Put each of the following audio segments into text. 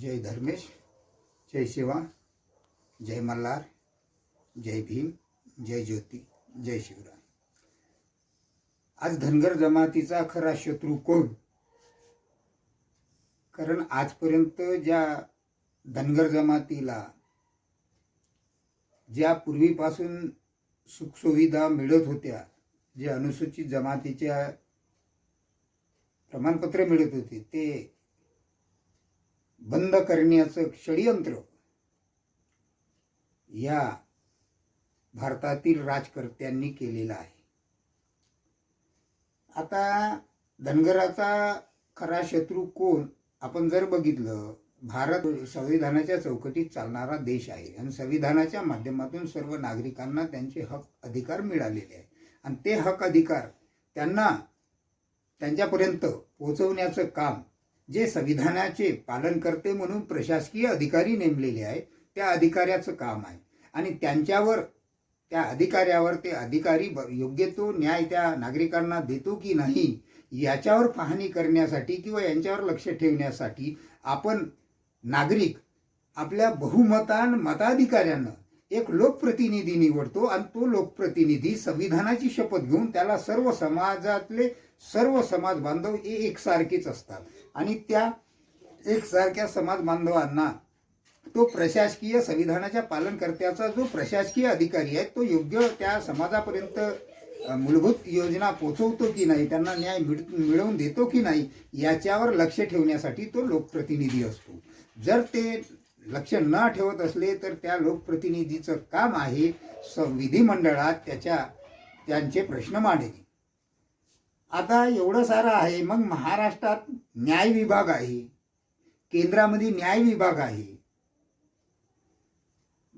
जय धर्मेश जय शिवा जय मल्हार जय भीम जय ज्योती जय शिवराय. आज धनगर जमातीचा खरा शत्रू कोण? कारण आजपर्यंत ज्या धनगर जमातीला ज्या पूर्वीपासून सुखसुविधा मिळत होत्या जे अनुसूचित जमातीच्या प्रमाणपत्र मिळत होते ते बंद करण्याचं षडयंत्र या भारतातील राजकर्त्यांनी केलेलं आहे. आता धनगराचा खरा शत्रू कोण? आपण जर बघितलं भारत संविधानाच्या चौकटीत चालणारा देश आहे आणि संविधानाच्या माध्यमातून सर्व नागरिकांना त्यांचे हक अधिकार मिळालेले आहे आणि ते हक अधिकार त्यांना त्यांच्यापर्यंत पोहोचवण्याचं काम जे संविधानाचे पालन करते म्हणून प्रशासकीय अधिकारी नेमलेले आहे त्या अधिकाऱ्याचं काम आहे. आणि त्यांच्यावर त्या अधिकाऱ्यावर ते अधिकारी ब- योग्य तो न्याय त्या नागरिकांना देतो की नाही याच्यावर पाहणी करण्यासाठी किंवा यांच्यावर लक्ष ठेवण्यासाठी आपण नागरिक आपल्या बहुमतान मताधिकाऱ्यानं एक लोकप्रतिनिधी निवडतो आणि तो लोकप्रतिनिधी संविधानाची शपथ घेऊन त्याला सर्व समाजातले सर्व समाज बांधव हे एकसारखेच असतात. आणि त्या एकसारख्या समाज बांधवांना तो प्रशासकीय संविधानाच्या पालनकर्त्याचा जो प्रशासकीय अधिकारी आहे तो योग्य त्या समाजापर्यंत मूलभूत योजना पोचवतो की नाही त्यांना न्याय मिळ मिळवून देतो की नाही याच्यावर लक्ष ठेवण्यासाठी तो लोकप्रतिनिधी असतो. जर ते लक्ष न ठेवत असले तर त्या लोकप्रतिनिधीचं काम आहे स विधिमंडळात त्याच्या त्यांचे प्रश्न मांडणे आता एवढं सारं आहे मग महाराष्ट्रात न्याय विभाग आहे केंद्रामध्ये न्याय विभाग आहे.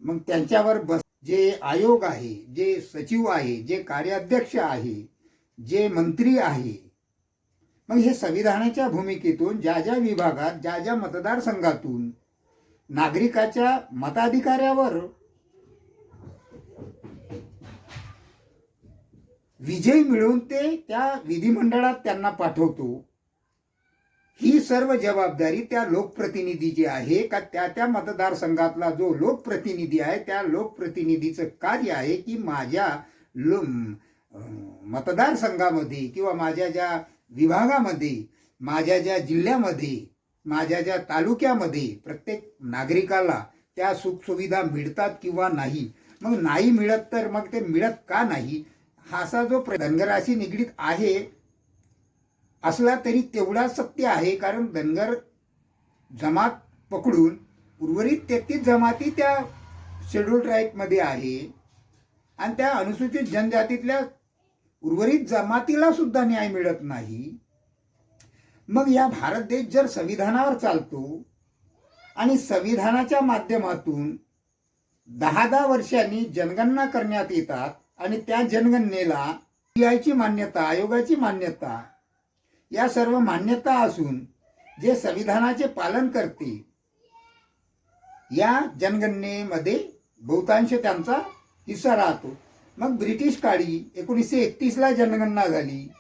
मग त्यांच्यावर बस जे आयोग आहे जे सचिव आहे जे कार्याध्यक्ष आहे जे मंत्री आहे मग हे संविधानाच्या भूमिकेतून ज्या ज्या विभागात ज्या ज्या मतदारसंघातून नागरिकाच्या मताधिकाऱ्यावर विजय मिळवून ते त्या विधिमंडळात त्यांना पाठवतो. ही सर्व जबाबदारी त्या लोकप्रतिनिधीची आहे का त्या त्या मतदारसंघातला जो लोकप्रतिनिधी आहे त्या लोकप्रतिनिधीचं कार्य आहे की माझ्या लो मतदारसंघामध्ये किंवा माझ्या ज्या विभागामध्ये माझ्या ज्या जिल्ह्यामध्ये माझ्या ज्या तालुक्यामध्ये प्रत्येक नागरिकाला त्या सुखसुविधा मिळतात किंवा नाही? मग नाही मिळत तर मग ते मिळत का नाही? असा जो प्र- धनगराशी निगडीत आहे असला तरी तेवढा सत्य आहे कारण धनगर जमात पकडून उर्वरित तेहतीस जमाती त्या शेड्यूल ट्राईबमध्ये आहे आणि त्या अनुसूचित जनजातीतल्या उर्वरित जमातीला सुद्धा न्याय मिळत नाही. मग या भारत देश जर संविधानावर चालतो आणि संविधानाच्या माध्यमातून दहा दहा वर्षांनी जनगणना करण्यात येतात आणि त्या जनगणनेला सीआयची मान्यता आयोगाची मान्यता या सर्व मान्यता असून जे संविधानाचे पालन करते या जनगणनेमध्ये बहुतांश त्यांचा हिस्सा राहतो. मग ब्रिटिश काळी एकोणीसशे एकतीसला जनगणना झाली.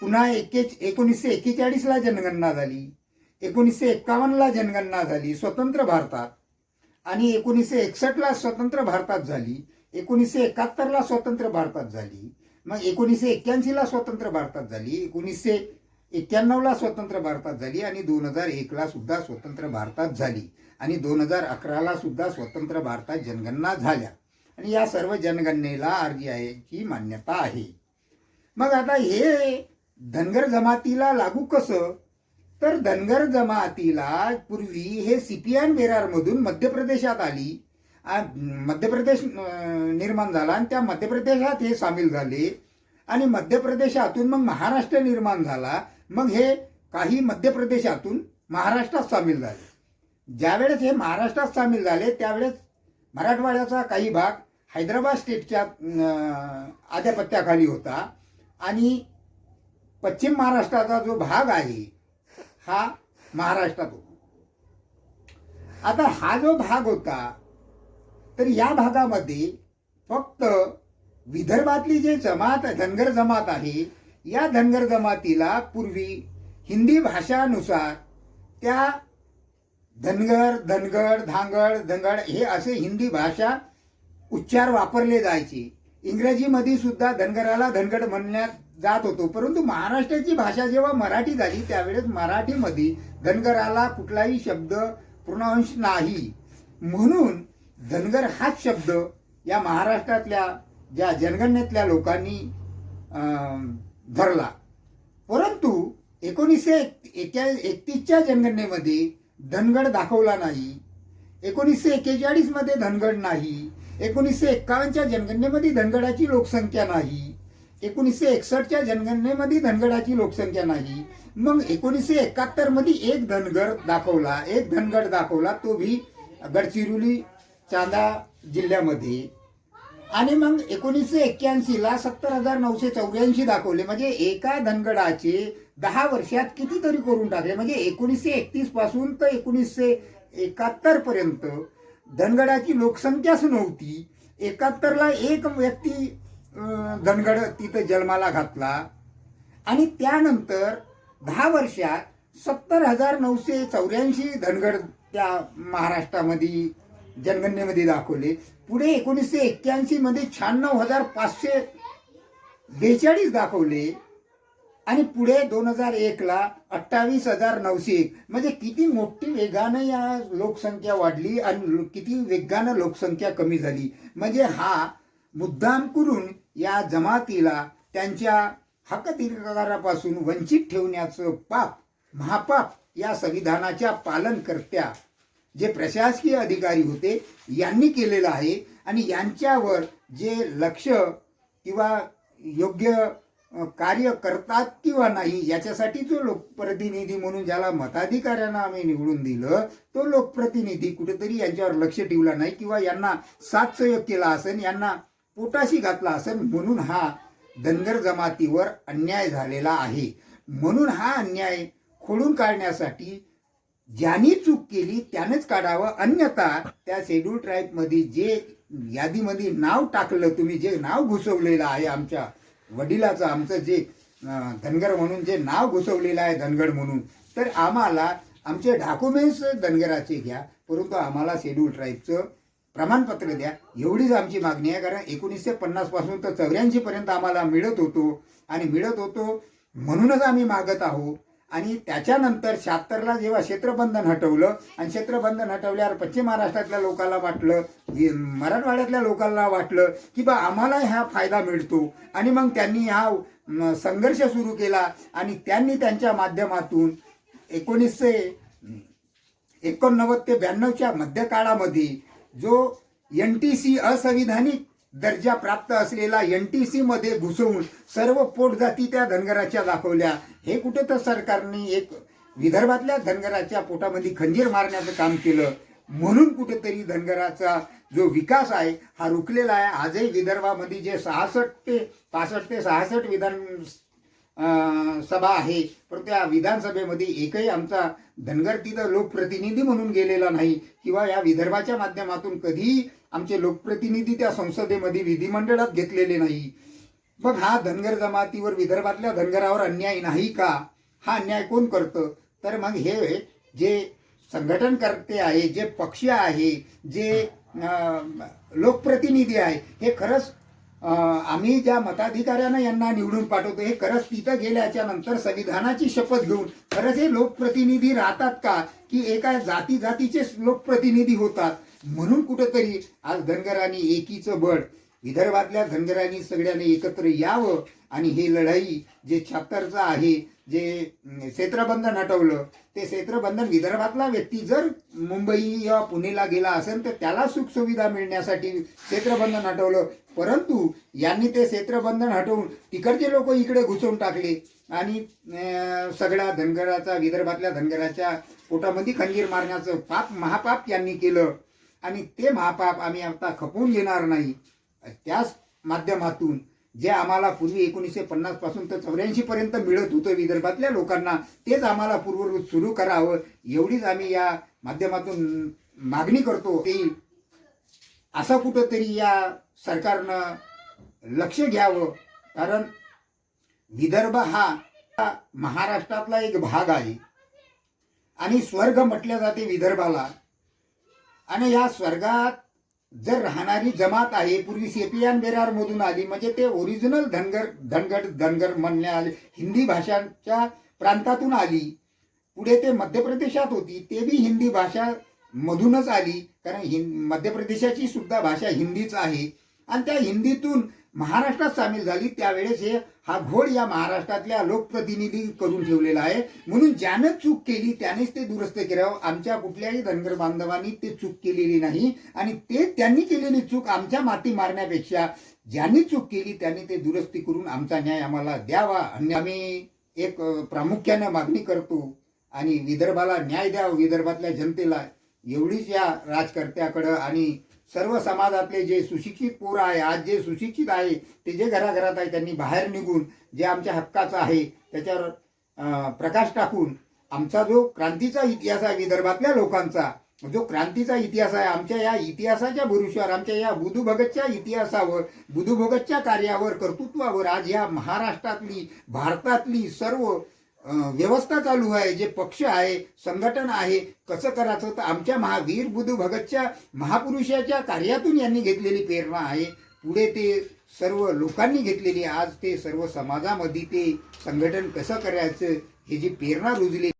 पुन्हा एके एकोणीसशे एक्केचाळीसला जनगणना झाली. एकोणीसशे एक्कावन्नला जनगणना झाली स्वतंत्र भारतात. आणि एकोणीसशे एकसष्टला स्वतंत्र भारतात झाली. एकोणीसशे एकाहत्तरला स्वतंत्र भारतात झाली. मग एकोणीसशे एक्क्याऐंशीला स्वतंत्र भारतात झाली. एकोणीसशे एक्क्याण्णवला स्वतंत्र भारतात झाली आणि दोन हजार एकला सुद्धा स्वतंत्र भारतात झाली. आणि दोन हजार अकराला सुद्धा स्वतंत्र भारतात जनगणना झाल्या. आणि या सर्व जनगणनेला आर जी आयची मान्यता आहे. मग आता हे धनगर जमातीला लागू कसं? तर धनगर जमातीला पूर्वी हे सिपियान बेरारमधून मध्य प्रदेशात आली. मध्य प्रदेश निर्माण झाला आणि त्या मध्य प्रदेशात हे सामील झाले. आणि मध्य प्रदेशातून मग महाराष्ट्र निर्माण झाला. मग हे काही मध्य प्रदेशातून महाराष्ट्रात सामील झाले. ज्यावेळेस हे महाराष्ट्रात सामील झाले त्यावेळेस मराठवाड्याचा काही भाग हैदराबाद स्टेटच्या आधिपत्याखाली होता. आणि पश्चिम महाराष्ट्राचा जो भाग आहे हा महाराष्ट्रात होता. आता हा जो भाग होता तर या भागामध्ये फक्त विदर्भातली जे जमात धनगर जमात आहे या धनगर जमातीला पूर्वी हिंदी भाषानुसार त्या धनगर धनगड धांगड धंगड हे असे हिंदी भाषा उच्चार वापरले जायचे. इंग्रजीमध्ये सुद्धा धनगराला धनगड म्हणण्यात जात होतो. परंतु महाराष्ट्राची भाषा जेव्हा मराठी झाली त्यावेळेस मराठीमध्ये धनगराला कुठलाही शब्द पूर्णांश नाही. म्हणून धनगर हाच शब्द या महाराष्ट्रातल्या ज्या जनगणनेतल्या लोकांनी धरला. परंतु एकोणीसशे एक्या एकतीसच्या जनगणनेमध्ये धनगड दाखवला नाही एकोणीसशे एक्केचाळीसमध्ये धनगड नाही एकोणीसशे एक्कावन्नच्या जनगणनेमध्ये धनगडाची लोकसंख्या नाही एकोणीसशे एकसष्टच्या जनगणनेमध्ये धनगडाची लोकसंख्या नाही मग एकोणीसशे एकाहत्तरमध्ये एक धनगर दाखवला एक धनगड दाखवला तो भी गडचिरोली चांदा जिल्ह्यामध्ये. आणि मग एकोणीसशे एक्क्याऐंशीला सत्तर हजार नऊशे चौऱ्याऐंशी दाखवले. म्हणजे एका धनगडाचे दहा वर्षात कितीतरी करून टाकले. म्हणजे एकोणीसशे एकतीसपासून तर एकोणीसशे एकाहत्तर पर्यंत धनगडाची लोकसंख्याच नव्हती. एकाहत्तरला एक व्यक्ती धनगड तिथं जन्माला घातला. आणि त्यानंतर दहा वर्षात सत्तर हजार नऊशे चौऱ्याऐंशी धनगड त्या महाराष्ट्रामध्ये जनगणनेमध्ये दाखवले. पुढे एकोणीसशे एक्क्याऐंशीमध्ये शहाण्णव हजार पाचशे बेचाळीस दाखवले. आणि पुढे दोन हजार एकला अठ्ठावीस हजार नऊशे एक. म्हणजे किती मोठी वेगानं या लोकसंख्या वाढली आणि किती वेगानं लोकसंख्या कमी झाली. म्हणजे हा मुद्दाम करून या जमातीला त्यांच्या हक्कधिकारापासून वंचित ठेवण्याचं पाप महापाप या संविधानाच्या पालनकर्त्या जे प्रशासकीय अधिकारी होते यांनी केलेलं आहे. आणि यांच्यावर जे लक्ष किंवा योग्य कार्य करतात किंवा नाही याच्यासाठी जो लोकप्रतिनिधी म्हणून ज्याला मताधिकाऱ्यांना आम्ही निवडून दिलं तो लोकप्रतिनिधी कुठेतरी यांच्यावर लक्ष ठेवला नाही किंवा यांना साथ सहयोग केला असेल यांना पोटाशी घातला असेल म्हणून हा धनगर जमातीवर अन्याय झालेला आहे. म्हणून हा अन्याय खोडून काढण्यासाठी ज्यांनी चूक केली त्यानेच काढावं. अन्यथा त्या शेड्यूल ट्राईबमध्ये जे यादीमध्ये नाव टाकलं तुम्ही जे नाव घुसवलेलं आहे आमच्या वडिलाचं आमचं जे धनगर म्हणून जे नाव घुसवलेलं आहे धनगड म्हणून तर आम्हाला आमचे डॉक्युमेंट्स धनगराचे घ्या परंतु आम्हाला शेड्यूल ट्राईबचं प्रमाणपत्र द्या. एवढीच आमची मागणी आहे कारण एकोणीसशे पन्नासपासून तर चौऱ्याऐंशीपर्यंत आम्हाला मिळत होतो. आणि मिळत होतो म्हणूनच आम्ही मागत आहोत. आणि त्याच्यानंतर शहात्तरला जेव्हा क्षेत्रबंधन हटवलं आणि क्षेत्रबंधन हटवल्यावर पश्चिम महाराष्ट्रातल्या लोकांना वाटलं मराठवाड्यातल्या लोकांना वाटलं की बा आम्हाला ह्या फायदा मिळतो. आणि मग त्यांनी हा संघर्ष सुरू केला. आणि त्यांनी त्यांच्या माध्यमातून एकोणीसशे एकोणनव्वद ते ब्याण्णवच्या मध्यकाळामध्ये जो एन टी सी असंविधानिक दर्जा प्राप्त असलेला एन टी सी मध्ये घुसवून सर्व पोटजाती त्या धनगराच्या दाखवल्या. हे कुठे तर सरकारने एक विदर्भातल्या धनगराच्या पोटामध्ये खंजीर मारण्याचं काम केलं. म्हणून कुठेतरी धनगराचा जो विकास आहे हा रुकलेला आहे. आजही विदर्भामध्ये जे सहासष्ट ते पासष्ट ते सहासष्ट विधान सभा आहे पण त्या विधानसभेमध्ये एकही आमचा धनगर तिथं लोकप्रतिनिधी म्हणून गेलेला नाही. किंवा या विदर्भाच्या माध्यमातून कधीही आमचे लोकप्रतिनिधी त्या संसदेमध्ये विधिमंडळात घेतलेले नाही. मग हा धनगर जमातीवर विदर्भातल्या धनगरावर अन्याय नाही का? हा अन्याय कोण करतं? तर मग हे जे संघटनकर्ते आहे जे पक्ष आहे जे लोकप्रतिनिधी आहे हे खरंच आम्ही ज्या मताधिकाऱ्यांना यांना निवडून पाठवतो हे खरंच तिथं गेल्याच्यानंतर संविधानाची शपथ घेऊन खरंच हे लोकप्रतिनिधी राहतात का? की एका जाती जातीचे लोकप्रतिनिधी होतात. म्हणून कुठंतरी आज धनगरांनी एकीचं बळ विदर्भातल्या धनगरांनी सगळ्यांनी एकत्र यावं आणि ही लढाई जे छाप्तरचं आहे जे क्षेत्रबंधन हटवलं ते क्षेत्रबंधन विदर्भातला व्यक्ती जर मुंबई या पुणेला गेला असेल तर त्याला सुखसुविधा मिळण्यासाठी क्षेत्रबंधन हटवलं. परंतु यांनी ते क्षेत्रबंधन हटवून तिकडचे लोक इकडे घुसवून टाकले आणि सगळ्या धनगराचा विदर्भातल्या धनगराच्या पोटामध्ये खंजीर मारण्याचं पाप महापाप यांनी केलं. आणि ते महापाप आम्ही आता खपवून घेणार नाही. त्याच माध्यमातून जे आम्हाला पूर्वी एकोणीसशे पन्नासपासून तर चौऱ्याऐंशी पर्यंत मिळत होतं विदर्भातल्या लोकांना तेच आम्हाला पूर्वरूप सुरू करावं एवढीच आम्ही या माध्यमातून मागणी करतो. की असं कुठंतरी या सरकारनं लक्ष घ्यावं. कारण विदर्भ हा महाराष्ट्रातला एक भाग आहे. आणि स्वर्ग म्हटल्या जाते विदर्भाला. आणि या स्वर्गात जर राहणारी जमात आहे पूर्वी सेपियान बेरार मधून आली म्हणजे ते ओरिजिनल धनगर धनगड धनगर म्हणण्या आले हिंदी भाषांच्या प्रांतातून आली पुढे ते मध्य प्रदेशात होती ते बी हिंदी भाषा मधूनच आली कारण हिं मध्य प्रदेशाची सुद्धा भाषा हिंदीच आहे. आणि त्या हिंदीतून महाराष्ट्रात सामील झाली त्यावेळेस हे हा घोड या महाराष्ट्रातल्या लोकप्रतिनिधी करून ठेवलेला आहे. म्हणून ज्यानं चूक केली त्यानेच ते दुरुस्त करावं आमच्या कुठल्याही धनगर बांधवांनी ते चूक केलेली नाही. आणि ते त्यांनी केलेली चूक आमच्या माती मारण्यापेक्षा ज्यांनी चूक केली त्यांनी ते दुरुस्ती करून आमचा न्याय आम्हाला द्यावा. आणि आम्ही एक प्रामुख्यानं मागणी करतो आणि विदर्भाला न्याय द्यावा विदर्भातल्या जनतेला. एवढीच या राजकर्त्याकडं आणि सर्व समाजातले जे सुशिक्षित पोरं आहे आज जे सुशिक्षित आहे ते जे घराघरात आहे त्यांनी बाहेर निघून जे आमच्या हक्काचं आहे त्याच्यावर प्रकाश टाकून आमचा जो क्रांतीचा इतिहास आहे विदर्भातल्या लोकांचा जो क्रांतीचा इतिहास आहे आमच्या या इतिहासाच्या भरुष्यावर आमच्या या बुधू भगतच्या इतिहासावर बुधू भगतच्या कार्यावर कर्तृत्वावर आज या महाराष्ट्रातली भारतातली सर्व व्यवस्था चालू आहे जे पक्ष आहे संघटन आहे कसं करायचं? तर आमच्या महावीर बुधू भगतच्या महापुरुषाच्या कार्यातून यांनी घेतलेली प्रेरणा आहे. पुढे ते सर्व लोकांनी घेतलेली आज ते सर्व समाजामध्ये ते संघटन कसं करायचं हे जी प्रेरणा रुजली